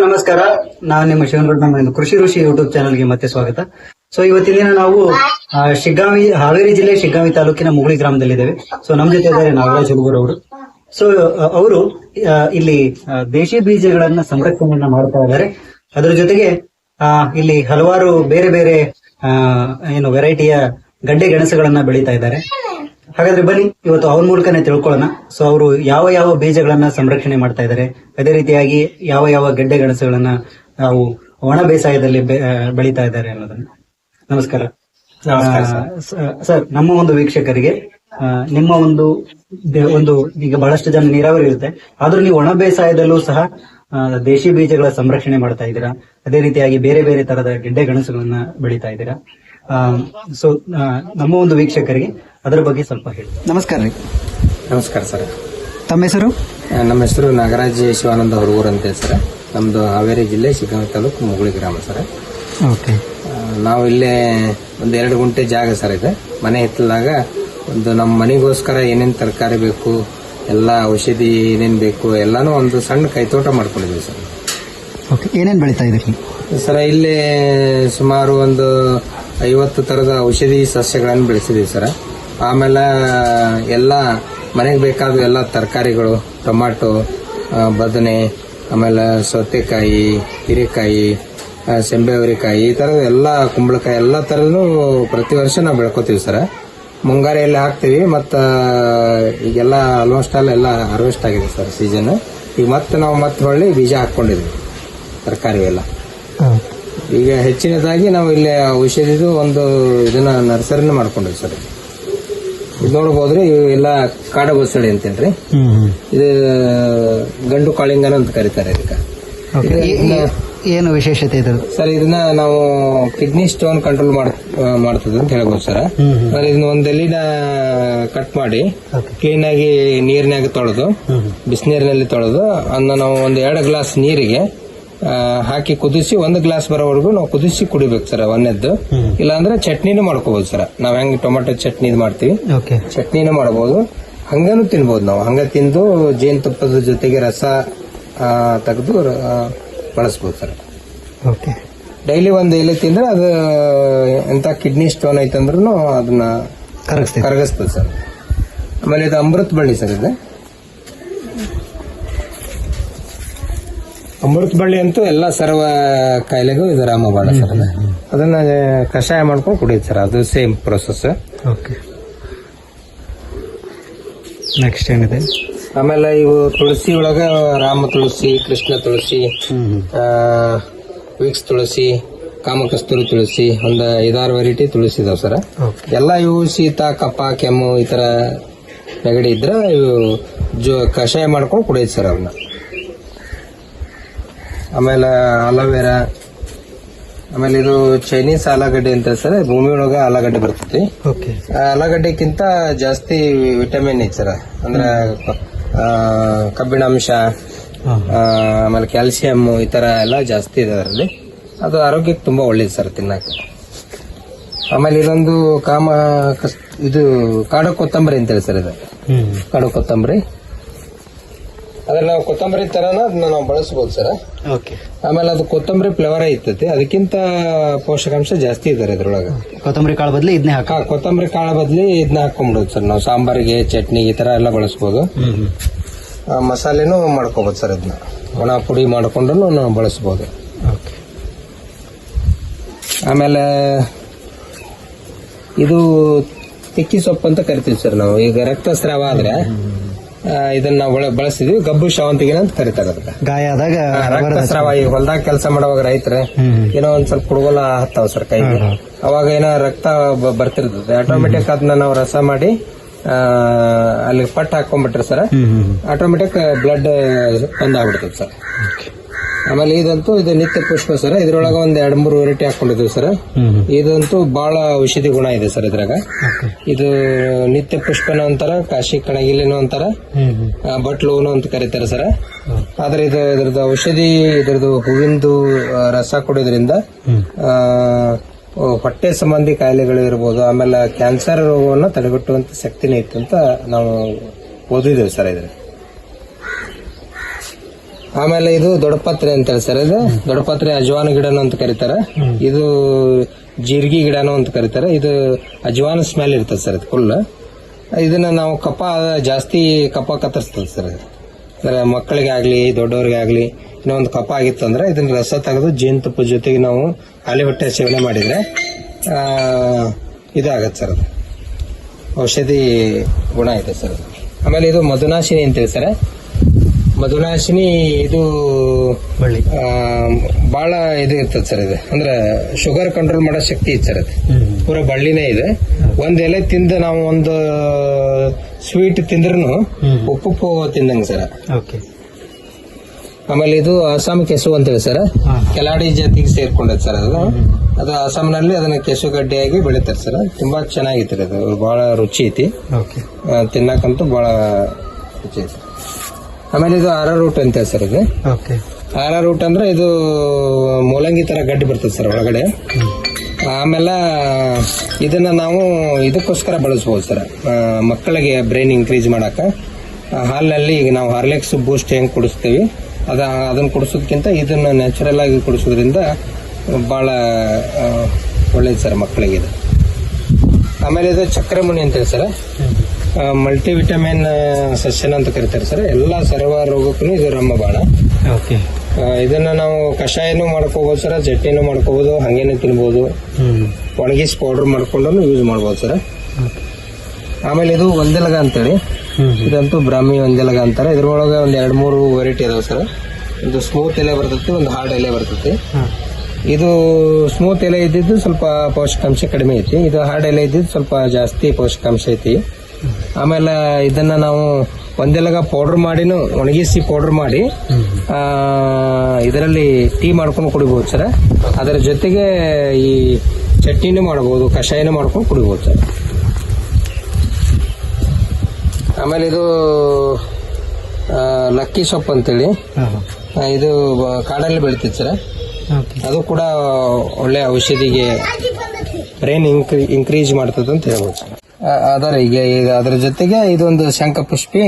ನಮಸ್ಕಾರ. ನಾನು ನಿಮ್ಮ ಶಿವನಗೌಡ ನಮ್ಮ ಕೃಷಿ ಋಷಿ ಯೂಟ್ಯೂಬ್ ಚಾನಲ್ಗೆ ಮತ್ತೆ ಸ್ವಾಗತ. ಸೊ ಇವತ್ತಿನ ದಿನ ನಾವು ಆ, ಶಿಗ್ಗಾಂವಿ ಹಾವೇರಿ ಜಿಲ್ಲೆ ಶಿಗ್ಗಾಂವಿ ತಾಲೂಕಿನ ಮುಗುಳಿ ಗ್ರಾಮದಲ್ಲಿದ್ದೇವೆ. ಸೊ ನಮ್ಮ ಜೊತೆ ಇದ್ದಾರೆ ನಾಗರಾಜ್ ಹುಡುಗರು ಅವರು. ಸೊ ಅವರು ಇಲ್ಲಿ ದೇಶಿ ಬೀಜಗಳನ್ನ ಸಂರಕ್ಷಣೆಯನ್ನ ಮಾಡ್ತಾ ಇದ್ದಾರೆ. ಅದರ ಜೊತೆಗೆ ಇಲ್ಲಿ ಹಲವಾರು ಬೇರೆ ಬೇರೆ ಏನು ವೆರೈಟಿಯ ಗಡ್ಡೆ ಗೆಣಸುಗಳನ್ನ ಬೆಳೀತಾ ಇದ್ದಾರೆ. ಹಾಗಾದ್ರೆ ಬನ್ನಿ ಇವತ್ತು ಅವ್ರ ಮೂಲಕನೇ ತಿಳ್ಕೊಳ್ಳೋಣ. ಸೊ ಅವರು ಯಾವ ಯಾವ ಬೀಜಗಳನ್ನ ಸಂರಕ್ಷಣೆ ಮಾಡ್ತಾ ಇದ್ದಾರೆ. ಅದೇ ರೀತಿಯಾಗಿ ಯಾವ ಯಾವ ಗೆಡ್ಡೆ ಗೆಣಸುಗಳನ್ನ ನಾವು ಒಣ ಬೇಸಾಯದಲ್ಲಿ ಬೆಳೀತಾ ಇದ್ದಾರೆ ಅನ್ನೋದನ್ನ. ನಮಸ್ಕಾರ. ಸರ್. ನಮ್ಮ ಒಂದು ವೀಕ್ಷಕರಿಗೆ ನಿಮ್ಮ ಒಂದು ಒಂದು ಈಗ ಬಹಳಷ್ಟು ಜನ ನೀರಾವರಿ ಇರುತ್ತೆ. ಆದ್ರೂ ನೀವು ಒಣ ಬೇಸಾಯದಲ್ಲೂ ಸಹ ದೇಶಿ ಬೀಜಗಳ ಸಂರಕ್ಷಣೆ ಮಾಡ್ತಾ ಇದ್ದೀರಾ? ಅದೇ ರೀತಿಯಾಗಿ ಬೇರೆ ಬೇರೆ ತರದ ಗೆಡ್ಡೆ ಗೆಣಸುಗಳನ್ನ ಬೆಳೀತಾ ಇದ್ದೀರಾ? ಸೊ ನಮ್ಮ ಒಂದು ವೀಕ್ಷಕರಿಗೆ ಅದರ ಬಗ್ಗೆ ಸ್ವಲ್ಪ ಹೇಳಿ. ನಮಸ್ಕಾರ ರೀ. ನಮಸ್ಕಾರ ಸರ್. ತಮ್ಮ ಹೆಸರು? ನಮ್ಮ ಹೆಸರು ನಾಗರಾಜ್ ಶಿವಾನಂದ ಹುಡುಗರು ಅಂತ ಹೇಳಿ ಸರ್. ನಮ್ದು ಹಾವೇರಿ ಜಿಲ್ಲೆ ಶಿಗ್ಗಾಂವಿ ತಾಲೂಕು ಮುಗುಳಿ ಗ್ರಾಮ ಸರ್. ಓಕೆ. ನಾವು ಇಲ್ಲೇ ಒಂದು ಎರಡು ಗುಂಟೆ ಜಾಗ ಸರ್ ಇದೆ. ಮನೆ ಹಿತ್ತಲಾಗ ಒಂದು ನಮ್ಮ ಮನೆಗೋಸ್ಕರ ಏನೇನು ತರಕಾರಿ ಬೇಕು ಎಲ್ಲ ಔಷಧಿ ಏನೇನು ಬೇಕು ಎಲ್ಲಾನು ಒಂದು ಸಣ್ಣ ಕೈತೋಟ ಮಾಡ್ಕೊಂಡಿದ್ವಿ ಸರ್. ಓಕೆ ಏನೇನು ಬೆಳೀತಾ ಇದ್ದೀರಿ ಸರ್ ಇಲ್ಲಿ ಸುಮಾರು ಒಂದು ಐವತ್ತು ತರದ ಔಷಧಿ ಸಸ್ಯಗಳನ್ನು ಬೆಳೆಸಿದೀವಿ ಸರ್. ಆಮೇಲೆ, ಎಲ್ಲ ಮನೆಗೆ ಬೇಕಾದ ಎಲ್ಲ ತರಕಾರಿಗಳು, ಟೊಮಾಟೊ ಬದನೆ, ಆಮೇಲೆ ಸೌತೆಕಾಯಿ, ಹೀರೆಕಾಯಿ ಸೆಂಬೆ ಅವರಿಕಾಯಿ ಈ ಥರದ ಎಲ್ಲ ಕುಂಬಳಕಾಯಿ, ಎಲ್ಲ ಥರದೂ ಪ್ರತಿ ವರ್ಷ ನಾವು ಬೆಳ್ಕೊತೀವಿ ಸರ್. ಮುಂಗಾರಿಯಲ್ಲಿ ಹಾಕ್ತೀವಿ, ಮತ್ತು, ಈಗೆಲ್ಲ ಆಲ್ಮೋಸ್ಟ್ ಆಲ್ ಎಲ್ಲ ಹಾರ್ವೆಸ್ಟ್ ಆಗಿದೆ ಸರ್ ಸೀಸನ್ ಈಗ ಮತ್ತೆ ನಾವು ಮತ್ತೆ ಹೊಳ್ಳಿ ಬೀಜ ಹಾಕ್ಕೊಂಡಿದ್ವಿ ತರಕಾರಿ ಎಲ್ಲ ಈಗ ಹೆಚ್ಚಿನದಾಗಿ ನಾವು ಇಲ್ಲಿ ಔಷಧಿದು ಒಂದು ಇದನ್ನ ನರ್ಸರಿನ ಮಾಡ್ಕೊಂಡ್ರಿ ಸರ್. ಇದು ನೋಡ್ಬೋದ್ರಿ ಇವು ಎಲ್ಲ ಕಾಡ ಗೊಸಳಿ ಅಂತೇನ್ರಿ ಇದು ಗಂಡು ಕಾಳಿಂಗನ ಅಂತ ಕರೀತಾರೆ ಇದಕ್ಕೆ. ಏನು ವಿಶೇಷತೆ ಇದ್ರದ್ದು? ಸರ್ ಇದನ್ನ ನಾವು ಕಿಡ್ನಿ ಸ್ಟೋನ್ ಕಂಟ್ರೋಲ್ ಮಾಡ್ತದೆ ಅಂತ ಹೇಳ್ಬೋದು ಸರ್. ಸರ್ ಇದನ್ನ ಒಂದ್ ಎಲ್ಲಿನ ಕಟ್ ಮಾಡಿ ಕ್ಲೀನ್ ಆಗಿ ನೀರಿನಾಗ ತೊಳೆದು ಬಿಸಿನೀರಿನಲ್ಲಿ ತೊಳೆದು ಅದನ್ನ ನಾವು ಒಂದು ಎರಡು ಗ್ಲಾಸ್ ನೀರಿಗೆ ಹಾಕಿ ಕುದಿಸಿ ಒಂದು ಗ್ಲಾಸ್ ಬರೋವರೆಗೂ ನಾವು ಕುದಿಸಿ ಕುಡಿಬೇಕು ಸರ್ ಒಂದೆದ್ದು ಇಲ್ಲಾಂದ್ರೆ ಚಟ್ನಿನೂ ಮಾಡ್ಕೋಬಹುದು ಸರ್. ನಾವ್ ಹೆಂಗ್ ಟೊಮೆಟೊ ಚಟ್ನಿ ಮಾಡ್ತೀವಿ. ಓಕೆ. ಚಟ್ನಿನೂ ಮಾಡಬಹುದು ಹಂಗನು ತಿನ್ಬೋದು ನಾವು. ಹಂಗ ತಿಂದು ಜೇನುತುಪ್ಪದ ಜೊತೆಗೆ ರಸ ತೆಗೆದು ಬಳಸ್ಬೋದು ಸರ್. ಓಕೆ. ಡೈಲಿ ಒಂದು ಎಲೆ ತಿಂದ್ರೆ ಅದು ಎಂತ ಕಿಡ್ನಿ ಸ್ಟೋನ್ ಐತಂದ್ರೂ ಅದನ್ನ ಕರಗಿಸ್ತೀವಿ. ಕರಗಿಸ್ತದೆ ಸರ್. ಆಮೇಲೆ ಇದು ಅಮೃತ ಬಳ್ಳಿ ಸರ್ ಇದು. ಅಮೃತ ಬಳ್ಳಿ ಅಂತೂ ಎಲ್ಲ ಸರ್ವ ಕಾಯಿಲೆಗೂ ಇದು ರಾಮಬಾಣ ಸರ್. ಅದು. ಅದನ್ನ ಕಷಾಯ ಮಾಡ್ಕೊಂಡು ಕುಡಿಯುತ್ತೆ ಸರ್ ಅದು ಸೇಮ್ ಪ್ರೊಸೆಸ್ ಓಕೆ ನೆಕ್ಸ್ಟ್ ಏನಿದೆ? ಆಮೇಲೆ ಇವು ತುಳಸಿ ಒಳಗ ರಾಮ ತುಳಸಿ ಕೃಷ್ಣ ತುಳಸಿ ಆ, ವಿಕ್ಸ್ ತುಳಸಿ ಕಾಮಕಸ್ತೂರಿ ತುಳಸಿ ಒಂದು ಐದಾರು ವೆರೈಟಿ ತುಳಸಿ ಇದಾವೆ ಸರ್. ಓಕೆ ಎಲ್ಲ ಇವು ಶೀತ ಕಫ ಕೆಮ್ಮು ಈ ತರ ನೆಗಡಿ ಇದ್ರೆ ಇವು ಜೋ ಕಷಾಯ ಮಾಡ್ಕೊಂಡು ಕುಡಿಯೋದು ಸರ್ ಅವನ್ನ ಆಮೇಲೆ ಅಲೋವೆರಾ ಆಮೇಲೆ ಇದು ಚೈನೀಸ್ ಆಲೂಗಡ್ಡೆ ಅಂತ ಸರ್ ಭೂಮಿ ಒಳಗ ಆಲೂಗಡ್ಡೆ ಬರ್ತೈತಿ. ಓಕೆ. ಆಲೂಗಡ್ಡೆಕ್ಕಿಂತ ಜಾಸ್ತಿ ವಿಟಮಿನ್ ಐತಿ ಸರ್ ಅಂದ್ರೆ ಕಬ್ಬಿಣಾಂಶ ಆಮೇಲೆ ಕ್ಯಾಲ್ಸಿಯಂ ಈ ತರ ಎಲ್ಲ ಜಾಸ್ತಿ ಇದೆ ಅದರಲ್ಲಿ. ಅದು ಆರೋಗ್ಯಕ್ಕೆ ತುಂಬಾ ಒಳ್ಳೇದು ಸರ್ ತಿನ್ನಕ ಆಮೇಲೆ ಇದೊಂದು ಕಾಮ ಇದು ಕಾಡು ಕೊತ್ತಂಬರಿ ಅಂತೇಳಿ ಸರ್ ಇದು. ಕಾಡು ಕೊತ್ತಂಬರಿ. ಅದ್ರ ನಾವು ಕೊತ್ತಂಬರಿ ತರನ ಅದನ್ನ ನಾವು ಬಳಸ್ಬೋದು ಸರ್. ಓಕೆ. ಆಮೇಲೆ ಅದು ಕೊತ್ತಂಬರಿ ಫ್ಲೇವರ್ ಐತತಿ ಅದಕ್ಕಿಂತ ಪೋಷಕಾಂಶ ಜಾಸ್ತಿ ಇದಾರೆ ಇದ್ರೊಳಗೆ. ಕೊತ್ತಂಬರಿ ಕಾಳು ಬದಲಿ ಇದನ್ನ ಹಾಕ. ಕೊತ್ತಂಬರಿ ಕಾಳು ಬದ್ಲಿ ಇದನ್ನ ಹಾಕೊಂಡ್ಬಿಡೋದು ಸರ್. ನಾವು ಸಾಂಬಾರಿಗೆ ಚಟ್ನಿ ಈ ತರ ಎಲ್ಲ ಬಳಸ್ಬೋದು. ಆ, ಮಸಾಲೆನೂ ಮಾಡ್ಕೋಬೋದು ಸರ್ ಇದನ್ನ. ಒಣ ಪುಡಿ ಮಾಡಿಕೊಂಡು ನಾವು ಬಳಸ್ಬೋದು. ಓಕೆ. ಆಮೇಲೆ ಇದು ತಿಕ್ಕಿ ಸೊಪ್ಪು ಅಂತ ಕರಿತೀವಿ ಸರ್ ನಾವು. ಈಗ ರಕ್ತಸ್ರಾವ ಆದ್ರೆ ಇದನ್ನ ಬಳಸಿದ್ವಿ. ಗಬ್ಬು ಶಾವಂತಿಗೆ ಅಂತ ಕರೀತಾರೆ ಅದಕ್ಕೆ. ಗಾಯ ಆದಾಗ ರಕ್ತಸ್ರಾವ ಈ ಹೊಲದಾಗ ಕೆಲಸ ಮಾಡುವಾಗ ರೈತರ ಏನೋ ಒಂದ್ ಸ್ವಲ್ಪ ಕುಡುಗೋಲ ಹತ್ತಾವ ಸರ್ ಕೈಗೆ. ಅವಾಗ ಏನೋ ರಕ್ತ ಬರ್ತಿರ್ತದೆ ಆಟೋಮೆಟಿಕ್ ಅದನ್ನ ನಾವು ರಸ ಮಾಡಿ ಅಲ್ಲಿ ಪಟ್ಟು ಹಾಕೊಂಡ್ಬಿಟ್ರೆ ಸರ್. ಆಟೋಮೆಟಿಕ್ ಬ್ಲಡ್ ಬಂದ್ ಆಗ್ಬಿಡ್ತದೆ ಸರ್. ಆಮೇಲೆ ಇದಂತೂ ಇದು ನಿತ್ಯ ಪುಷ್ಪ ಸರ್. ಇದ್ರೊಳಗ ಒಂದ್ ಎರಡ್ ಮೂರು ವೆರೈಟಿ ಹಾಕೊಂಡಿದ್ದೀವಿ ಸರ್. ಇದಂತೂ ಬಹಳ ಔಷಧಿ ಗುಣ ಇದೆ ಸರ್ ಇದ್ರಾಗ. ಇದು ನಿತ್ಯ ಪುಷ್ಪನ ಅಂತಾರ ಕಾಶಿ ಕಣಗಿಲಿನೂ ಅಂತಾರ ಹ್ಮ್ ಅಂತ ಕರೀತಾರೆ ಸರ್. ಆದ್ರೆ ಇದು ಇದ್ರದ್ದು ಔಷಧಿ ಇದ್ರದ್ದು ಹೂವಿಂದು ರಸ ಕೊಡೋದ್ರಿಂದ ಹೊಟ್ಟೆ ಸಂಬಂಧಿ ಕಾಯಿಲೆಗಳು ಇರ್ಬೋದು ಆಮೇಲೆ ಕ್ಯಾನ್ಸರ್ ರೋಗವನ್ನು ತಡೆಗಟ್ಟುವಂತ ಶಕ್ತಿನೇ ಇತ್ತು ಅಂತ ನಾವು ಓದಿದ್ದೇವೆ ಸರ್ ಇದ್ರ ಆಮೇಲೆ ಇದು ದೊಡ್ಡಪತ್ರೆ ಅಂತೇಳಿ ಸರ್ ಇದು. ದೊಡ್ಡಪತ್ರೆ ಅಜವಾನ ಗಿಡನು ಅಂತ ಕರೀತಾರೆ. ಇದು ಜೀರಿಗೆ ಗಿಡನು ಅಂತ ಕರೀತಾರೆ. ಇದು ಅಜ್ವಾನ ಸ್ಮೆಲ್ ಇರ್ತದೆ ಸರ್ ಇದು ಫುಲ್ ಇದನ್ನ ನಾವು ಕಪ್ಪ ಜಾಸ್ತಿ ಕಪ್ಪ ಕತ್ತರಿಸ್ತದೆ ಸರ್ ಸರ್ ಮಕ್ಕಳಿಗೆ ಆಗ್ಲಿ ದೊಡ್ಡವ್ರಿಗೆ ಆಗ್ಲಿ ಇನ್ನೊಂದು ಕಪ್ಪ ಆಗಿತ್ತು ಅಂದ್ರೆ ಇದನ್ನ ರಸ ತೆಗೆದು ಜೇನುತುಪ್ಪ ಜೊತೆಗೆ ನಾವು ಖಾಲಿ ಹೊಟ್ಟೆ ಸೇವನೆ ಮಾಡಿದ್ರೆ ಆ, ಇದಾಗತ್ತೆ ಸರ್ ಅದು. ಔಷಧಿ ಗುಣ ಇದೆ ಸರ್. ಆಮೇಲೆ ಇದು ಮಧುನಾಶಿನಿ ಅಂತೇಳಿ ಸರ್. ಮಧುನಾಶಿನಿ ಇದು ಬಳ್ಳಿ. ಬಹಳ ಇದು ಇರ್ತದೆ ಸರ್ ಇದು. ಅಂದ್ರೆ ಶುಗರ್ ಕಂಟ್ರೋಲ್ ಮಾಡೋ ಶಕ್ತಿ ಇದೆ ಸರ್ ಅದು ಪೂರ ಬಳ್ಳಿನೇ ಇದೆ. ಒಂದ್ ಎಲೆ ತಿಂದು ನಾವು ಒಂದು ಸ್ವೀಟ್ ತಿಂದ್ರೂ. ಉಪ್ಪು ತಿಂದಂಗ ಸರ್. ಓಕೆ. ಆಮೇಲೆ ಇದು ಅಸ್ಸಾಂ ಕೆಸು ಅಂತೇಳಿ ಸರ್. ಕೆಲಾಡಿ ಜಾತಿಗೆ ಸೇರ್ಕೊಂಡೈತೆ ಸರ್ ಅದು. ಅದು ಅಸ್ಸಾಂನಲ್ಲಿ ಅದನ್ನ ಕೆಸು ಗಡ್ಡೆಯಾಗಿ ಬೆಳಿತಾರೆ ಸರ್. ತುಂಬಾ ಚೆನ್ನಾಗಿತ್ತು ಅದು ಬಹಳ ರುಚಿ ಐತಿ. ತಿನ್ನಕಂತೂ ಬಹಳ ರುಚಿ ಐತಿ. ಆಮೇಲೆ ಇದು ಆರ ರೂಟ್ ಅಂತ ಸರ್ ಇದು. ಓಕೆ. ಆರ ರೂಟ್ ಅಂದ್ರೆ ಇದು ಮೂಲಂಗಿ ತರ ಗಡ್ಡಿ ಬರ್ತದೆ ಸರ್ ಒಳಗಡೆ. ಆಮೇಲೆ ಇದನ್ನ ನಾವು ಇದಕ್ಕೋಸ್ಕರ ಬಳಸ್ಬೋದು ಸರ್. ಮಕ್ಕಳಿಗೆ ಬ್ರೈನ್ ಇನ್ಕ್ರೀಸ್ ಮಾಡಾಕ. ಹಾಲಿನಲ್ಲಿ ಈಗ ನಾವು ಹಾರ್ಲೆಕ್ಸ್ ಬೂಸ್ಟ್ ಹೆಂಗೆ ಕುಡಿಸ್ತೀವಿ ಅದ ಅದನ್ನ ಕುಡಿಸೋದಕ್ಕಿಂತ ಇದನ್ನ ನ್ಯಾಚುರಲ್ ಆಗಿ ಕುಡಿಸೋದ್ರಿಂದ ಬಹಳ ಆ, ಒಳ್ಳೇದು ಸರ್ ಮಕ್ಕಳಿಗೆ ಇದು. ಆಮೇಲೆ ಇದು ಚಕ್ರಮುನಿ ಅಂತೇಳಿ ಸರ್. ಮಲ್ಟಿ ವಿಟಮಿನ್ ಸಸ್ಯನ ಅಂತ ಕರಿತಾರೆ ಸರ್. ಎಲ್ಲಾ ಸರ್ವ ರೋಗಕ್ಕೂ ಇದು ರಮ್ಮ ಓಕೆ ಆ, ಇದನ್ನ ನಾವು ಕಷಾಯನೂ ಮಾಡ್ಕೋಬಹುದು ಸರ್ ಚಟ್ನಿನೂ ಮಾಡ್ಕೋಬಹುದು ಹಂಗೇನು ತಿನ್ಬೋದು. ಒಣಗಿಸಿ ಪೌಡರ್ ಮಾಡ್ಕೊಂಡು ಯೂಸ್ ಮಾಡ್ಬೋದು ಸರ್. ಆಮೇಲೆ ಇದು ಒಂದೆಲಗ ಅಂತೇಳಿ. ಇದಂತೂ ಬ್ರಾಹ್ಮಿ ಒಂದೆಲಗ ಅಂತಾರೆ. ಇದ್ರೊಳಗೆ ಒಂದ್ ಎರಡ್ ಮೂರು ವೆರೈಟಿ ಅದಾವ ಸರ್. ಒಂದು ಸ್ಮೂತ್ ಎಲೆ ಬರ್ತೈತಿ ಒಂದು ಹಾರ್ಡ್ ಎಲೆ ಬರ್ತೈತಿ. ಇದು ಸ್ಮೂತ್ ಎಲೆ ಇದ್ದಿದ್ದು ಸ್ವಲ್ಪ ಪೌಷ್ಟಿಕಾಂಶ ಕಡಿಮೆ ಐತಿ. ಇದು ಹಾರ್ಡ್ ಎಲೆ ಇದ್ದಿದ್ದು ಸ್ವಲ್ಪ ಜಾಸ್ತಿ ಪೌಷ್ಟಿಕಾಂಶ ಐತಿ. ಆಮೇಲೆ ಇದನ್ನ ನಾವು ಒಂದೆಲಗ ಪೌಡರ್ ಮಾಡಿನೂ ಒಣಗಿಸಿ ಪೌಡರ್ ಮಾಡಿ ಆ, ಇದರಲ್ಲಿ ಟೀ ಮಾಡ್ಕೊಂಡು ಕುಡಿಬಹುದು ಸರ್. ಅದರ ಜೊತೆಗೆ ಈ ಚಟ್ನಿನೂ ಮಾಡಬಹುದು ಕಷಾಯನೂ ಮಾಡ್ಕೊಂಡು ಕುಡಿಬಹುದು ಸರ್. ಆಮೇಲೆ ಇದು ಲಕ್ಕಿ ಸೊಪ್ಪು ಅಂತೇಳಿ. ಇದು ಕಾಡಲ್ಲಿ ಬೆಳಿತೈತೆ ಸರ್. ಅದು ಕೂಡ ಒಳ್ಳೆ ಔಷಧಿಗೆ ಬ್ರೈನ್ ಇನ್ಕ್ರೀಸ್ ಮಾಡ್ತದೆ ಅಂತ ಹೇಳ್ಬೋದು ಸರ್. ಅದರ ಈಗ ಈಗ ಅದ್ರ ಜೊತೆಗೆ ಇದೊಂದು ಶಂಖ ಪುಷ್ಪಿ,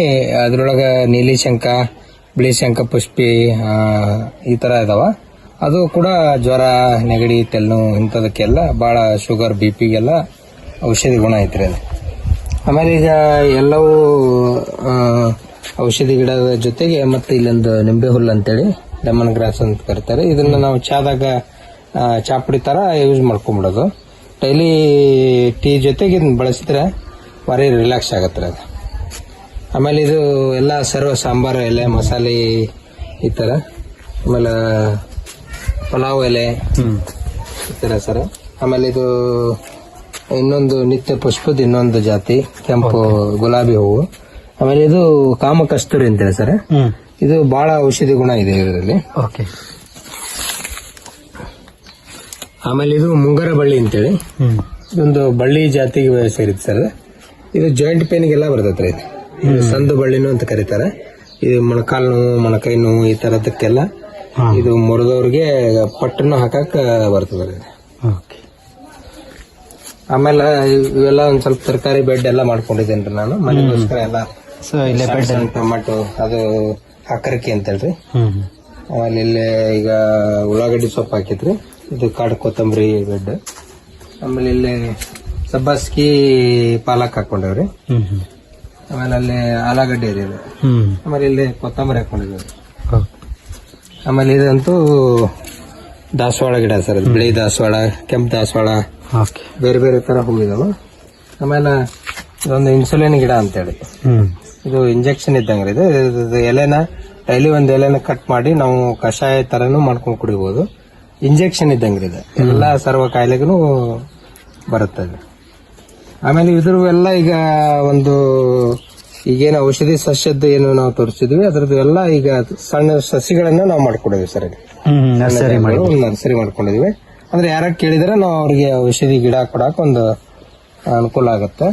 ಅದ್ರೊಳಗ ನೀಲಿ ಶಂಖ, ಬಿಳಿ ಶಂಖ ಪುಷ್ಪಿ ಈ ತರ ಇದಾವ. ಅದು ಕೂಡ ಜ್ವರ, ನೆಗಡಿ, ತೆಲ್ಲು ಇಂಥದಕ್ಕೆಲ್ಲ ಭಾಳ ಶುಗರ್, ಬಿ ಪಿಗೆಲ್ಲ ಔಷಧಿ ಗುಣ ಐತ್ರಿ ಅದು ಆಮೇಲೆ ಈಗ ಎಲ್ಲವೂ ಔಷಧಿ ಗಿಡದ ಜೊತೆಗೆ ಮತ್ತೆ ಇಲ್ಲೊಂದು ನಿಂಬೆ ಹುಲ್ಲು ಅಂತೇಳಿ ಲೆಮನ್ ಗ್ರಾಸ್ ಅಂತ ಕರಿತಾರೆ. ಇದನ್ನ ನಾವು ಚಾದಾಗ ಚಾಪುಡಿ ತರ ಯೂಸ್ ಮಾಡ್ಕೊಂಡ್ಬಿಡೋದು ಡೈಲಿ ಟೀ ಜೊತೆಗೆ ಇದನ್ನ ಬಳಸಿದ್ರೆ ಭಾರಿ ರಿಲ್ಯಾಕ್ಸ್ ಆಗತ್ತೆ ಅದು. ಆಮೇಲೆ ಇದು ಎಲ್ಲ ಸರ್ವ ಸಾಂಬಾರು ಎಲೆ ಮಸಾಲೆ ಈ ಥರ ಆಮೇಲೆ ಪಲಾವ್ ಎಲೆ ಈ ಥರ ಸರ್. ಆಮೇಲೆ ಇದು ಇನ್ನೊಂದು ನಿತ್ಯ ಪುಷ್ಪದ ಇನ್ನೊಂದು ಜಾತಿ ಕೆಂಪು ಗುಲಾಬಿ ಹೂವು. ಆಮೇಲೆ ಇದು ಕಾಮಕಸ್ತೂರಿ ಅಂತೇಳಿ ಸರ್. ಇದು ಬಹಳ ಔಷಧಿ ಗುಣ ಇದೆ ಇದರಲ್ಲಿ. ಓಕೆ. ಆಮೇಲೆ ಇದು ಮುಂಗರ ಬಳ್ಳಿ ಅಂತೇಳಿ. ಇದೊಂದು ಬಳ್ಳಿ ಜಾತಿಗೆ ಸೇರಿದೆ ಸರ್. ಇದು ಜಾಯಿಂಟ್ ಪೇನ್ಗೆಲ್ಲ ಬರ್ತೈತ್ರಿ ಇದು ಸಂದು ಬಳ್ಳಿನೂ ಅಂತ ಕರೀತಾರೆ. ಇದು ಮೊಣಕಾಲ್ ನೋವು ಮೊಣಕೈ ನೋವು ಈ ತರದಕ್ಕೆಲ್ಲ ಇದು ಮುರಿದವ್ರಿಗೆ ಪಟ್ಟನ್ನು ಹಾಕಕ್ ಬರ್ತದೆ ಇದು. ಓಕೆ. ಆಮೇಲೆ ಇವೆಲ್ಲ ಒಂದ್ ಸ್ವಲ್ಪ ತರಕಾರಿ ಬೆಡ್ ಎಲ್ಲ ಮಾಡ್ಕೊಂಡಿದ್ದೇನ್ರಿ ನಾನು. ಮನೆಗೋಸ್ಕರ ಎಲ್ಲ ಟೊಮೆಟೊ ಅದು ಹಾಕರಿಕೆ ಅಂತ ಹೇಳ್ರಿ ಹ್ಮ್. ಆಮೇಲೆ ಇಲ್ಲಿ ಈಗ ಉಳ್ಳಾಗಡ್ಡಿ ಸೊಪ್ಪು ಹಾಕಿದ್ರಿ ಇದು ಕಾಡು ಕೊತ್ತಂಬರಿ ಬೆಡ್ ಆಮೇಲೆ ಇಲ್ಲಿ ಸಬ್ಬಸ್ಗಿ ಪಾಲಕ್ ಹಾಕೊಂಡವ್ರಿ ಆಮೇಲೆ ಅಲ್ಲಿ ಆಲೂಗಡ್ಡೆ ಇದೆ ಆಮೇಲೆ ಇಲ್ಲಿ ಕೊತ್ತಂಬರಿ ಹಾಕೊಂಡಿದ್ದೀವಿ ಆಮೇಲೆ ಇದಂತೂ ದಾಸವಾಳ ಗಿಡ ಸರ್ ಇದು ಬಿಳಿ ದಾಸವಾಳ ಕೆಂಪು ದಾಸವಾಳ. ಓಕೆ. ಬೇರೆ ಬೇರೆ ತರ ಹೂವಿದಾವ. ಆಮೇಲೆ ಇದೊಂದು ಇನ್ಸುಲಿನ್ ಗಿಡ ಅಂತೇಳಿ. ಹ್ಮ್. ಇದು ಇಂಜೆಕ್ಷನ್ ಇದ್ದಂಗ್ರಿ ಇದು. ಇದು- ಇದು ಎಲೆನ ಡೈಲಿ ಒಂದು ಎಲೆನ ಕಟ್ ಮಾಡಿ ನಾವು ಕಷಾಯ ತರನು ಮಾಡ್ಕೊಂಡು ಕುಡಿಬಹುದು ಇಂಜೆಕ್ಷನ್ ಇದ್ದಂಗ್ರಿ ಇದೆ. ಎಲ್ಲ ಸರ್ವ ಕಾಯಿಲೆಗೂ ಬರುತ್ತೆ ಇದು. ಆಮೇಲೆ ಇದ್ರ ಎಲ್ಲ ಈಗ ಒಂದು ಈಗೇನು ಔಷಧಿ ಸಸ್ಯದ್ದು ಏನು ನಾವು ತೋರಿಸಿದ್ವಿ ಅದ್ರದ್ದು ಎಲ್ಲ ಈಗ ಸಣ್ಣ ಸಸಿಗಳನ್ನ ನಾವು ಮಾಡ್ಕೊಂಡಿದ್ವಿ ಸರ್ ನರ್ಸರಿ ನರ್ಸರಿ ಮಾಡ್ಕೊಂಡಿದೀವಿ. ಅಂದ್ರೆ ಯಾರ ಕೇಳಿದ್ರೆ ನಾವು ಅವ್ರಿಗೆ ಔಷಧಿ ಗಿಡ ಕೊಡಕ್ ಒಂದು ಅನುಕೂಲ ಆಗುತ್ತೆ.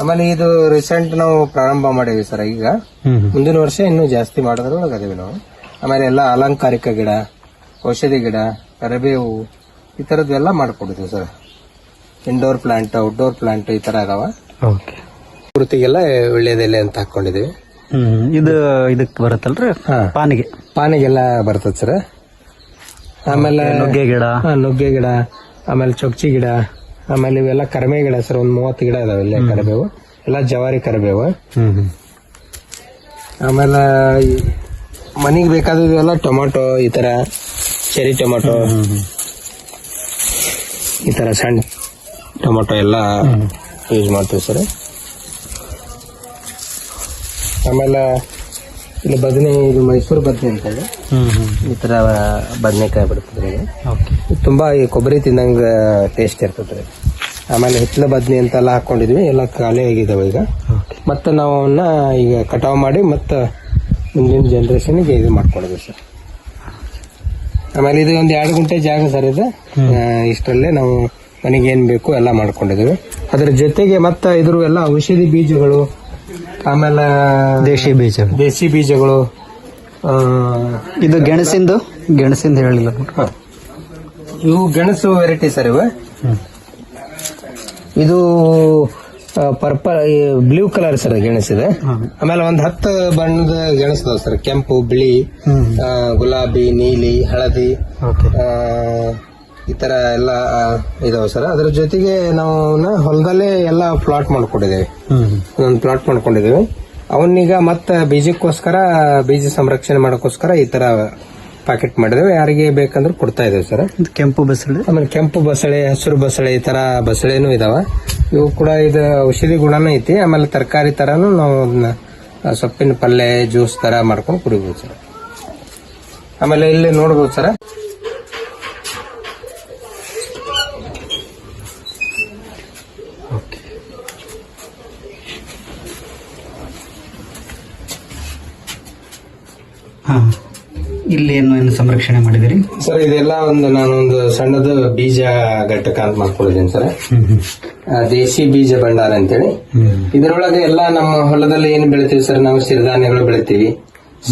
ಆಮೇಲೆ ಇದು ರೀಸೆಂಟ್ ನಾವು ಪ್ರಾರಂಭ ಮಾಡಿದ್ವಿ ಸರ್ ಈಗ. ಮುಂದಿನ ವರ್ಷ ಇನ್ನೂ ಜಾಸ್ತಿ ಮಾಡೋದ್ರೊಳಗೆ ಅದೀವಿ ನಾವು. ಆಮೇಲೆ ಎಲ್ಲ ಅಲಂಕಾರಿಕ ಗಿಡ ಔಷಧಿ ಗಿಡ ಕರಿಬೇವು ಈ ತರದ್ದೆಲ್ಲ ಮಾಡ್ಕೊಂಡಿದ್ವಿ sir. Indoor plant outdoor plant ಈ ತರ ಇದಾವ. ಓಕೆ ಪ್ರಕೃತಿಗೆಲ್ಲ ಒಳ್ಳೇದೆಲೆ ಅಂತ ಹಾಕೊಂಡಿದೀವಿ. ಹ್ಮ್ ಇದು ಇದಕ್ಕೆ ಬರುತ್ತಲ್ರಿ? ಹಾ. ಪಾನಿಗೆ. ಪಾನಿಗೆಲ್ಲ ಬರ್ತದೆ ಸರ್. ಆಮೇಲೆ ನುಗ್ಗೆ ಗಿಡ. ಹಾ, ನುಗ್ಗೆ ಗಿಡ ಆಮೇಲೆ ಚೊಕ್ಚಿ ಗಿಡ ಆಮೇಲೆ ಇವೆಲ್ಲ ಕರಿಮೆ ಗಿಡ ಸರ್ ಒಂದು ಮೂವತ್ತು ಗಿಡ ಇದಾವೆ ಇಲ್ಲೇ ಕರಿಬೇವು. ಎಲ್ಲ ಜವಾರಿ ಕರಿಬೇವು. ಹ್ಮ್ ಹ್ಮ್. ಆಮೇಲೆ ಮನಿಗೆ ಬೇಕಾದ ಟೊಮೊಟೊ ಈ ತರ. ಚೆರಿ ಟೊಮ್ಯಾಟೊ ಈ ತರ ಸಣ್ಣ ಟೊಮೊಟೊ ಎಲ್ಲ ಯೂಸ್ ಮಾಡ್ತೀವಿ ಸರ್. ಆಮೇಲೆ ಇಲ್ಲಿ ಬದನೆ ಇದು ಮೈಸೂರು ಬದನೆ ಅಂತ ಇದೆ. ಈ ತರ ಬದನೆಕಾಯಿ ಬಿಡ್ತದೆ ರೀ ತುಂಬಾ ಈ ಕೊಬ್ಬರಿ ತಿನ್ನಂಗ ಟೇಸ್ಟ್ ಇರ್ತದೆ ರೀ. ಆಮೇಲೆ ಹಿತ್ತಲ ಬದನೆ ಅಂತೆಲ್ಲ ಹಾಕೊಂಡಿದ್ವಿ ಎಲ್ಲ ಖಾಲಿ ಆಗಿದಾವೆ ಈಗ. ಮತ್ತೆ ನಾವು ಅವನ್ನ ಈಗ ಕಟಾವ್ ಮಾಡಿ ಮತ್ತೆ ಮುಂದಿನ ಜನರೇಷನ್ಗೆ ಇದು ಮಾಡ್ಕೊಂಡಿದ್ವಿ ಸರ್. ಆಮೇಲೆ ಇದು ಒಂದು ಎರಡು ಗುಂಟೆ ಜಾಗ ಸರ್ ಇದು. ಇಷ್ಟರಲ್ಲೇ ನಾವು ಮನೆಗೆ ಏನ್ ಬೇಕು ಎಲ್ಲ ಮಾಡ್ಕೊಂಡಿದೀವಿ ಅದ್ರ ಜೊತೆಗೆ ಮತ್ತೆ ಇದ್ರ ಎಲ್ಲ ಔಷಧಿ ಬೀಜಗಳು ಆಮೇಲೆ ದೇಶಿ ಬೀಜ. ದೇಶಿ ಬೀಜಗಳು ಇದು ಗೆಣಸಿಂದು? ಗೆಣಸಿಂದ ಹೇಳಿಲ್ಲ. ಇವು ಗೆಣಸು ವೆರೈಟಿ ಸರ್ ಇವ. ಇದು ಪರ್ಪಲ್ ಬ್ಲೂ ಕಲರ್ ಸರ್ ಗೆಣಸಿದೆ. ಆಮೇಲೆ ಒಂದ್ ಹತ್ತು ಬಣ್ಣದ ಗೆಣಸದಾವ ಸರ್ ಕೆಂಪು ಬಿಳಿ ಗುಲಾಬಿ ನೀಲಿ ಹಳದಿ ಈ ತರ ಎಲ್ಲ ಇದಾವೆ ಸರ್. ಅದ್ರ ಜೊತೆಗೆ ನಾವು ಹೊಲದಲ್ಲೇ ಎಲ್ಲ ಪ್ಲಾಟ್ ಮಾಡ್ಕೊಂಡಿದ್ದೇವೆ ಒಂದೊಂದು ಒಂದು ಪ್ಲಾಟ್ ಮಾಡ್ಕೊಂಡಿದ್ದೇವೆ ಅವನ್ನೀಗ ಮತ್ತೆ ಬೀಜಕ್ಕೋಸ್ಕರ ಬೀಜ ಸಂರಕ್ಷಣೆ ಮಾಡೋಕ್ಕೋಸ್ಕರ ಈ ತರ ಪ್ಯಾಕೆಟ್ ಮಾಡಿದ್ದೇವೆ. ಯಾರಿಗೆ ಬೇಕಂದ್ರೆ ಕೊಡ್ತಾ ಇದ್ದೇವೆ ಸರ್. ಇದು ಕೆಂಪು ಬಸಳೆ. ಆಮೇಲೆ ಕೆಂಪು ಬಸಳೆ ಹಸಿರು ಬಸಳೆ ಈ ತರ ಬಸಳೆನೂ ಇದಾವ. ಇವು ಕೂಡ ಇದು ಔಷಧಿ ಗುಣನೂ ಐತಿ. ಆಮೇಲೆ ತರಕಾರಿ ತರನು ನಾವು ಅದನ್ನ ಸೊಪ್ಪಿನ ಪಲ್ಯ ಜ್ಯೂಸ್ ತರ ಮಾಡ್ಕೊಂಡು ಕುಡಿಬಹುದು ಸರ್. ಆಮೇಲೆ ಇಲ್ಲಿ ನೋಡ್ಬೋದು ಸರ್. ಓಕೆ ಹಾ. ಇಲ್ಲಿ ಏನು ಏನು ಸಂರಕ್ಷಣೆ ಮಾಡಿದಿರಿ? ಸರ್ ಇದೆಲ್ಲ ಒಂದು ನಾನು ಒಂದು ಸಣ್ಣದು ಬೀಜ ಘಟಕ ಅಂತ ಮಾಡ್ಕೊಂಡಿದ್ದೀನಿ ಸರ್. ದೇಸಿ ಬೀಜ ಭಂಡಾರ ಅಂತೇಳಿ. ಇದರೊಳಗೆ ಎಲ್ಲ ನಮ್ಮ ಹೊಲದಲ್ಲಿ ಏನು ಬೆಳಿತೀವಿ ಸರ್ ನಾವು ಸಿರಿಧಾನ್ಯಗಳು ಬೆಳಿತೀವಿ.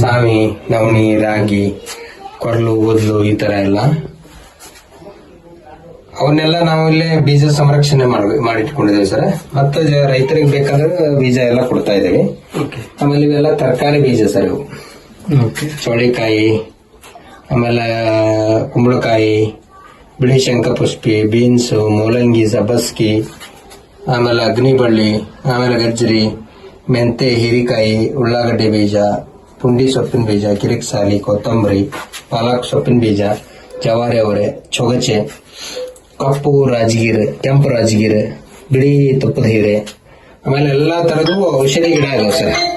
ಸಾಮಿ ನವಣಿ ರಾಗಿ ಕೊರಲು ಉದ್ಲು ಈ ತರ ಎಲ್ಲ. ಅವನ್ನೆಲ್ಲ ನಾವು ಇಲ್ಲೇ ಬೀಜ ಸಂರಕ್ಷಣೆ ಮಾಡ್ಬೇ- ಮಾಡಿಟ್ಕೊಂಡಿದ್ದೇವೆ ಸರ್. ಮತ್ತೆ ರೈತರಿಗೆ ಬೇಕಾದ್ರೆ ಬೀಜ ಎಲ್ಲ ಕೊಡ್ತಾ ಇದ್ದೇವೆ. ಓಕೆ ಆಮೇಲೆ ಇವೆಲ್ಲ ತರಕಾರಿ ಬೀಜ ಸರ್ ಇವು. ಓಕೆ. ಚೌಳಿಕಾಯಿ ಆಮೇಲೆ, ಕುಂಬಳಕಾಯಿ, ಬಿಳಿ ಶಂಖಪುಷ್ಪಿ ಬೀನ್ಸು, ಮೂಲಂಗಿ ಸಬಸ್ಗಿ ಆಮೇಲೆ ಅಗ್ನಿಬಳ್ಳಿ, ಆಮೇಲೆ ಗಜ್ಜರಿ, ಮೆಂತೆ, ಹೀರಿಕಾಯಿ, ಉಳ್ಳಾಗಡ್ಡೆ ಬೀಜ, ಪುಂಡಿ ಸೊಪ್ಪಿನ ಬೀಜ, ಕಿರಿಕ್ಸಾಲಿ, ಕೊತ್ತಂಬರಿ, ಪಾಲಕ್ ಸೊಪ್ಪಿನ ಬೀಜ, ಜವಾರಿ ಅವರೆ, ಚೊಗಚೆ, ಕಪ್ಪು ರಾಜಗಿರ್, ಕೆಂಪು ರಾಜಗಿರಿ, ಬಿಳಿ ತುಪ್ಪದ ಹೀರೆ, ಆಮೇಲೆ ಎಲ್ಲ ಥರದ್ದು ಔಷಧಿ ಗಿಡ ಇದಾವೆ ಸರ್.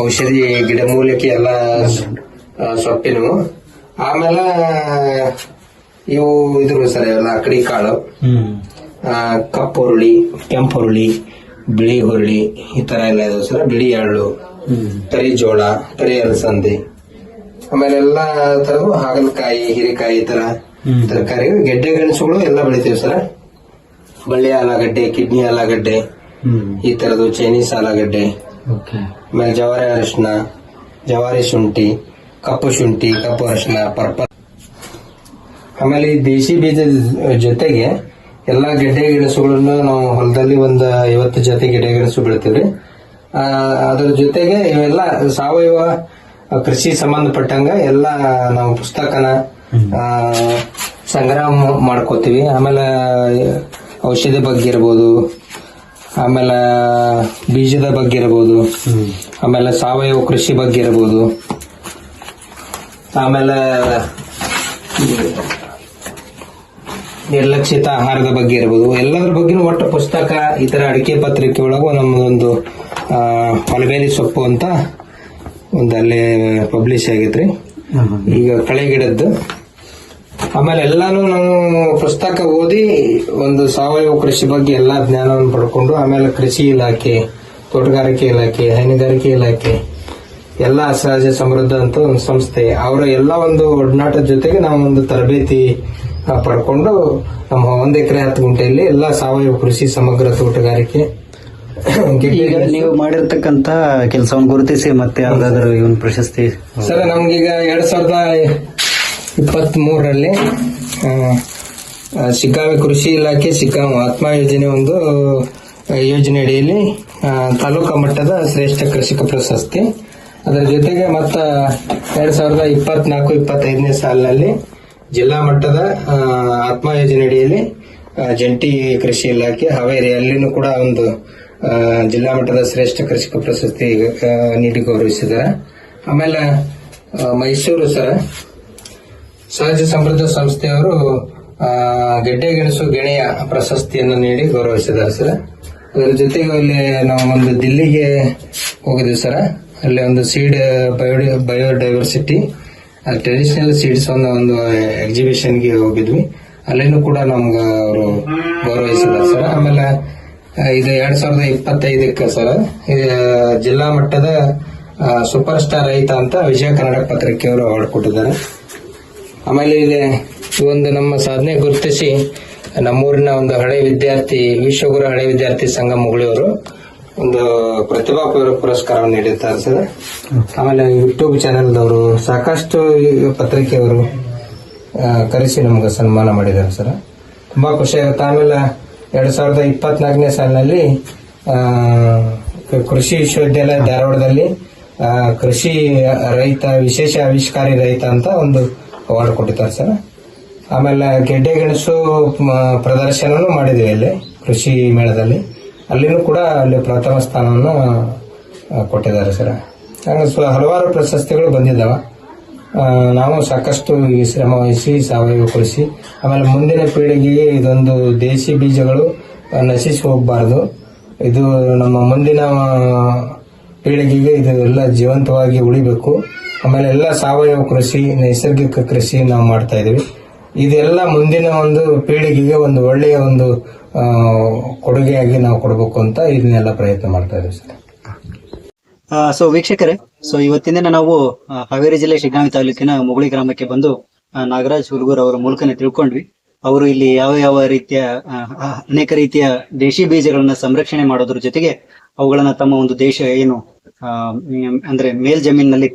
ಔಷಧಿ ಗಿಡಮೂಲಿಕೆ ಎಲ್ಲ ಸೊಪ್ಪಿನವು. ಆಮೇಲೆ ಇವು ಇದ್ರು ಸರ್ ಎಲ್ಲ ಅಕಡಿ ಕಾಳು. ಹ್ಮ್. ಕೆಂಪುರುಳಿ ಕಪ್ಪು ಹುರುಳಿ ಕೆಂಪು ಹುರುಳಿ ಬಿಳಿ ಹುರುಳಿ ಈ ತರ ಎಲ್ಲ ಇದಾವೆ ಸರ್. ಬಿಳಿ ಎಳ್ಳು ತರಿ ಜೋಳ ತರಿ ಅಲಸಂದಿ. ಆಮೇಲೆ ಎಲ್ಲಾ ತರವು ಹಾಗಲಕಾಯಿ ಹೀರೆಕಾಯಿ ಈ ತರ. ತರಕಾರಿ. ಗೆಡ್ಡೆ ಗೆಣಸುಗಳು ಎಲ್ಲ ಬೆಳಿತೀವಿ ಸರ್. ಬಳ್ಳಿ ಆಲೂಗಡ್ಡೆ ಕಿಡ್ನಿ ಆಲೂಗಡ್ಡೆ ಈ ತರದ್ದು ಚೈನೀಸ್ ಆಲೂಗಡ್ಡೆ. ಆಮೇಲೆ ಜವಾರಿ ಅರಿಶಿನ ಜವಾರಿ ಶುಂಠಿ ಕಪ್ಪು ಶುಂಠಿ ಕಪ್ಪು ಅರಿಶಿನ ಪರ್ಪಲ್. ಆಮೇಲೆ ಈ ದೇಶಿ ಬೀಜದ ಜೊತೆಗೆ ಎಲ್ಲಾ ಗೆಡ್ಡೆ ಗೆಣಸುಗಳನ್ನು ನಾವು ಹೊಲದಲ್ಲಿ ಒಂದು ಐವತ್ತು ಜೊತೆ ಗೆಡ್ಡೆ ಗೆಣಸು ಬೆಳಿತೀವ್ರಿ. ಅದರ ಅದ್ರ ಜೊತೆಗೆ ಇವೆಲ್ಲ ಸಾವಯವ ಕೃಷಿ ಸಂಬಂಧಪಟ್ಟಂಗ ಎಲ್ಲ ನಾವು ಪುಸ್ತಕನ ಆ, ಸಂಗ್ರಹ ಮಾಡ್ಕೋತೀವಿ. ಆಮೇಲೆ ಔಷಧಿ ಬಗ್ಗೆ ಇರ್ಬೋದು ಆಮೇಲೆ ಬೀಜದ ಬಗ್ಗೆ ಇರ್ಬೋದು ಆಮೇಲೆ ಸಾವಯವ ಕೃಷಿ ಬಗ್ಗೆ ಇರ್ಬೋದು ಆಮೇಲೆ ನಿರ್ಲಕ್ಷಿತ ಆಹಾರದ ಬಗ್ಗೆ ಇರ್ಬೋದು ಎಲ್ಲದರ ಬಗ್ಗೆ ಒಟ್ಟು ಪುಸ್ತಕ ಈ ತರ ಅಡಿಕೆ ಪತ್ರಿಕೆ ಒಳಗೂ ನಮ್ಮದೊಂದು ಹೊಲಬೇಲಿ ಸೊಪ್ಪು ಅಂತ ಒಂದು ಅಲ್ಲಿ ಪಬ್ಲಿಷ್ ಆಗೈತ್ರಿ ಈಗ ಕಳೆ ಗಿಡದ್ದು. ಆಮೇಲೆ ಎಲ್ಲಾನು ನಾನು ಪುಸ್ತಕ ಓದಿ ಒಂದು ಸಾವಯವ ಕೃಷಿ ಬಗ್ಗೆ ಎಲ್ಲಾ ಜ್ಞಾನವನ್ನು ಪಡ್ಕೊಂಡು ಆಮೇಲೆ ಕೃಷಿ ಇಲಾಖೆ ತೋಟಗಾರಿಕೆ ಇಲಾಖೆ ಹೈನುಗಾರಿಕೆ ಇಲಾಖೆ ಎಲ್ಲ ಸಹಜ ಸಮೃದ್ಧ ಅಂತ ಒಂದು ಸಂಸ್ಥೆ. ಅವರ ಎಲ್ಲ ಒಂದು ಒಡನಾಟದ ಜೊತೆಗೆ ನಾವು ಒಂದು ತರಬೇತಿ ಪಡ್ಕೊಂಡು ನಮ್ಮ ಒಂದ್ ಎಕರೆ ಹತ್ತು ಗುಂಟೆಯಲ್ಲಿ ಎಲ್ಲ ಸಾವಯವ ಕೃಷಿ ಸಮಗ್ರ ತೋಟಗಾರಿಕೆ ಈಗ ನೀವು ಮಾಡಿರ್ತಕ್ಕಂತ ಕೆಲಸವನ್ನು ಗುರುತಿಸಿ ಮತ್ತೆ ಯಾವ್ದಾದ್ರು ಇವನ್ ಪ್ರಶಸ್ತಿ? ಸರ್ ನಮ್ಗೀಗ ಎರಡ್ ಸಾವಿರದ ಇಪ್ಪತ್ತ್ ಮೂರರಲ್ಲಿ ಶಿಗ್ಗಾಂವಿ ಕೃಷಿ ಇಲಾಖೆ ಶಿಗ್ಗಾಂವ್ ಆತ್ಮ ಯೋಜನೆ ಒಂದು ಯೋಜನೆ ಅಡಿಯಲ್ಲಿ ತಾಲೂಕಾ ಮಟ್ಟದ ಶ್ರೇಷ್ಠ ಕೃಷಿಕ ಪ್ರಶಸ್ತಿ. ಅದರ ಜೊತೆಗೆ ಮತ್ತ ಎರಡ್ ಸಾವಿರದ ಇಪ್ಪತ್ನಾಲ್ಕು, ಇಪ್ಪತ್ತೈದನೇ ಸಾಲಿನಲ್ಲಿ ಜಿಲ್ಲಾ ಮಟ್ಟದ ಆತ್ಮ ಯೋಜನೆ ಅಡಿಯಲ್ಲಿ ಜಂಟಿ ಕೃಷಿ ಇಲಾಖೆ, ಹಾವೇರಿ ಅಲ್ಲಿನೂ ಕೂಡ ಒಂದು ಜಿಲ್ಲಾ ಮಟ್ಟದ ಶ್ರೇಷ್ಠ ಕೃಷಿಕ ಪ್ರಶಸ್ತಿ ನೀಡಿ ಗೌರವಿಸಿದ್ದಾರೆ. ಆಮೇಲೆ ಮೈಸೂರು ಸರ್ ಸಹಜ ಸಮೃದ್ಧ ಸಂಸ್ಥೆಯವರು ಗೆಡ್ಡೆ ಗೆಣಸು ಗೆಣೆಯ ಪ್ರಶಸ್ತಿಯನ್ನು ನೀಡಿ ಗೌರವಿಸಿದ್ದಾರೆ, ಸರ್. ಅದರ ಜೊತೆಗೆ ಅಲ್ಲಿ ನಾವು ಒಂದು ದಿಲ್ಲಿಗೆ ಹೋಗಿದ್ವಿ, ಸರ್. ಅಲ್ಲಿ ಒಂದು seed bio biodiversity traditional seeds ಅನ್ನೋ ಒಂದು ಎಕ್ಸಿಬಿಷನ್ಗೆ ಹೋಗಿದ್ವಿ. ಅಲ್ಲಿನೂ ಕೂಡ ನಮ್ಗೆ ಅವರು ಗೌರವಿಸಿದ್ದಾರೆ, ಸರ್. ಆಮೇಲೆ ಇದು ಎರಡ್ ಸಾವಿರದ ಇಪ್ಪತ್ತೈದಕ್ಕೆ, ಸರ್ ಜಿಲ್ಲಾ ಮಟ್ಟದ ಸೂಪರ್ ಸ್ಟಾರ್ ರೈತ ಅಂತ ವಿಜಯ ಕನ್ನಡ ಪತ್ರಿಕೆಯವರು ಅವಾರ್ಡ್ ಕೊಟ್ಟಿದ್ದಾರೆ. ಆಮೇಲೆ ಇಲ್ಲಿ ಒಂದು ನಮ್ಮ ಸಾಧನೆ ಗುರುತಿಸಿ ನಮ್ಮೂರಿನ ಒಂದು ಹಳೆ ವಿದ್ಯಾರ್ಥಿ, ವಿಶ್ವಗುರು ಹಳೆ ವಿದ್ಯಾರ್ಥಿ ಸಂಘ ಮುಗಳಿಯವರು ಒಂದು ಪ್ರತಿಭಾ ಪುರ- ಪುರಸ್ಕಾರವನ್ನು ನೀಡಿದ್ದಾರೆ ಸರ್ ಆಮೇಲೆ ಯೂಟ್ಯೂಬ್ ಚಾನೆಲ್ದವರು ಸಾಕಷ್ಟು ಪತ್ರಿಕೆಯವರು ಕರೆಸಿ ನಮ್ಗೆ ಸನ್ಮಾನ ಮಾಡಿದ್ದಾರೆ ಸರ್. ತುಂಬಾ ಖುಷಿ ಆಗುತ್ತೆ. ಆಮೇಲೆ ಎರಡ್ ಸಾವಿರದ ಇಪ್ಪತ್ನಾಲ್ಕನೇ ಸಾಲಿನಲ್ಲಿ ಕೃಷಿ ವಿಶ್ವವಿದ್ಯಾಲಯ ಧಾರವಾಡದಲ್ಲಿ ಕೃಷಿ ರೈತ, ವಿಶೇಷ ಆವಿಷ್ಕಾರಿ ರೈತ ಅಂತ ಒಂದು ಅವಾರ್ಡ್ ಕೊಟ್ಟಿದ್ದಾರೆ ಸರ್ ಆಮೇಲೆ ಗೆಡ್ಡೆ ಗೆಣಸು ಪ್ರದರ್ಶನನೂ ಮಾಡಿದ್ವಿ ಅಲ್ಲಿ, ಕೃಷಿ ಮೇಳದಲ್ಲಿ. ಅಲ್ಲಿನೂ ಕೂಡ ಅಲ್ಲಿ ಪ್ರಥಮ ಸ್ಥಾನವನ್ನು ಕೊಟ್ಟಿದ್ದಾರೆ ಸರ್ ಹಾಗೆ ಹಲವಾರು ಪ್ರಶಸ್ತಿಗಳು ಬಂದಿದ್ದಾವೆ. ನಾವು ಸಾಕಷ್ಟು ಈ ಶ್ರಮ ವಹಿಸಿ, ಸಾವಯವ ಕೃಷಿ, ಆಮೇಲೆ ಮುಂದಿನ ಪೀಳಿಗೆಗೆ ಇದೊಂದು ದೇಶಿ ಬೀಜಗಳು ನಶಿಸಿ ಹೋಗಬಾರದು. ಇದು ನಮ್ಮ ಮುಂದಿನ ಪೀಳಿಗೆಗೆ ಇದು ಎಲ್ಲ ಜೀವಂತವಾಗಿ ಉಳಿಬೇಕು. ಆಮೇಲೆ ಎಲ್ಲ ಸಾವಯವ ಕೃಷಿ, ನೈಸರ್ಗಿಕ ಕೃಷಿ ನಾವು ಮಾಡ್ತಾ ಇದೀವಿ. ಇದೆಲ್ಲ ಮುಂದಿನ ಒಂದು ಪೀಳಿಗೆಗೆ ಒಂದು ಒಳ್ಳೆಯ ಒಂದು ಕೊಡುಗೆಯಾಗಿ ನಾವು ಕೊಡಬೇಕು ಅಂತ ಇದನ್ನೆಲ್ಲ ಪ್ರಯತ್ನ ಮಾಡ್ತಾ ಇದ್ದೀವಿ ಸರ್. ಸೊ ವೀಕ್ಷಕರೇ ಸೊ ಇವತ್ತಿನ ದಿನ ನಾವು ಹಾವೇರಿ ಜಿಲ್ಲೆ ಶಿಗ್ಗಾಂವಿ ತಾಲೂಕಿನ ಮುಗುಳಿ ಗ್ರಾಮಕ್ಕೆ ಬಂದು ನಾಗರಾಜ್ ಹುಲ್ಗೂರ್ ಅವರ ಮೂಲಕನೇ ತಿಳ್ಕೊಂಡ್ವಿ. ಅವರು ಇಲ್ಲಿ ಯಾವ ಯಾವ ರೀತಿಯ ಅನೇಕ ರೀತಿಯ ದೇಶಿ ಬೀಜಗಳನ್ನ ಸಂರಕ್ಷಣೆ ಮಾಡೋದ್ರ ಜೊತೆಗೆ ಅವುಗಳನ್ನ ತಮ್ಮ ಒಂದು ದೇಶ ಏನು ಅಂದ್ರೆ ಮೇಲ್ ಜಮೀನಿನಲ್ಲಿ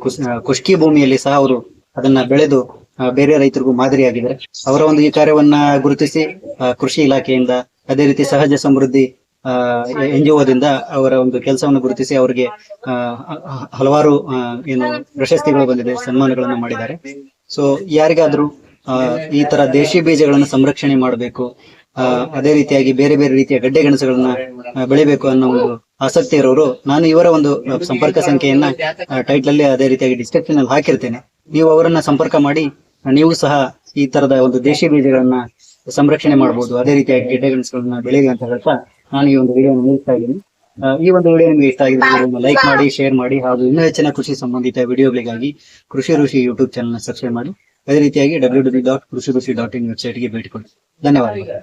ಕುಷ್ಕಿ ಭೂಮಿಯಲ್ಲಿ ಸಹ ಅವರು ಅದನ್ನ ಬೆಳೆದು ಬೇರೆ ರೈತರಿಗೂ ಮಾದರಿಯಾಗಿದ್ದಾರೆ. ಅವರ ಒಂದು ಈ ಕಾರ್ಯವನ್ನ ಗುರುತಿಸಿ ಕೃಷಿ ಇಲಾಖೆಯಿಂದ ಅದೇ ರೀತಿ ಸಹಜ ಸಮೃದ್ಧಿ ಎನ್ ಜಿ ಒದಿಂದ ಅವರ ಒಂದು ಕೆಲಸವನ್ನು ಗುರುತಿಸಿ ಅವರಿಗೆ ಹಲವಾರು ಏನು ಪ್ರಶಸ್ತಿಗಳು ಬಂದಿದೆ, ಸನ್ಮಾನಗಳನ್ನ ಮಾಡಿದ್ದಾರೆ. ಸೊ ಯಾರಿಗಾದ್ರೂ ಈ ತರ ದೇಶಿ ಬೀಜಗಳನ್ನು ಸಂರಕ್ಷಣೆ ಮಾಡಬೇಕು ಅದೇ ರೀತಿಯಾಗಿ ಬೇರೆ ಬೇರೆ ರೀತಿಯ ಗಡ್ಡೆ ಗೆಣಸುಗಳನ್ನ ಬೆಳಿಬೇಕು ಅನ್ನೋ ಒಂದು ಆಸಕ್ತಿ ಇರೋರು, ನಾನು ಇವರ ಒಂದು ಸಂಪರ್ಕ ಸಂಖ್ಯೆಯನ್ನ ಟೈಟ್ಲ್ ಅಲ್ಲಿ ಅದೇ ರೀತಿಯಾಗಿ ಡಿಸ್ಕ್ರಿಪ್ಷನ್ ಅಲ್ಲಿ ಹಾಕಿರ್ತೇನೆ. ನೀವು ಅವರನ್ನ ಸಂಪರ್ಕ ಮಾಡಿ ನೀವು ಸಹ ಈ ತರದ ಒಂದು ದೇಶಿ ಬೀಜಗಳನ್ನ ಸಂರಕ್ಷಣೆ ಮಾಡಬಹುದು ಅದೇ ರೀತಿಯಾಗಿ ಗೆಡ್ಡೆ ಗೆಣಸುಗಳನ್ನ ಬೆಳೆಯಲಿ ಅಂತ ಹೇಳ್ತಾ ನಾನು ಈ ಒಂದು ವಿಡಿಯೋ ಮುಗಿಸ್ತಾ ಇದ್ದೀನಿ. ಈ ಒಂದು ವಿಡಿಯೋ ನಿಮಗೆ ಇಷ್ಟ ಆಗಿದೆ ಲೈಕ್ ಮಾಡಿ ಶೇರ್ ಮಾಡಿ, ಹಾಗೂ ಇನ್ನೂ ಹೆಚ್ಚಿನ ಕೃಷಿ ಸಂಬಂಧಿತ ವಿಡಿಯೋಗಳಿಗಾಗಿ ಕೃಷಿ ಋಷಿ ಯೂಟ್ಯೂಬ್ ಚಾನಲ್ ಸಬ್ಸ್ಕ್ರೈಬ್ ಮಾಡಿ. ಅದೇ ರೀತಿಯಾಗಿ ಡಬ್ಲ್ಯೂ ಡಬ್ಲ್ಯೂ ಡಾಟ್ ಕೃಷಿ ಋಷಿ ಡಾಟ್ ಇನ್ ವೆಬ್ಸೈಟ್ಗೆ ಭೇಟಿ ಕೊಡಿ. ಧನ್ಯವಾದಗಳು.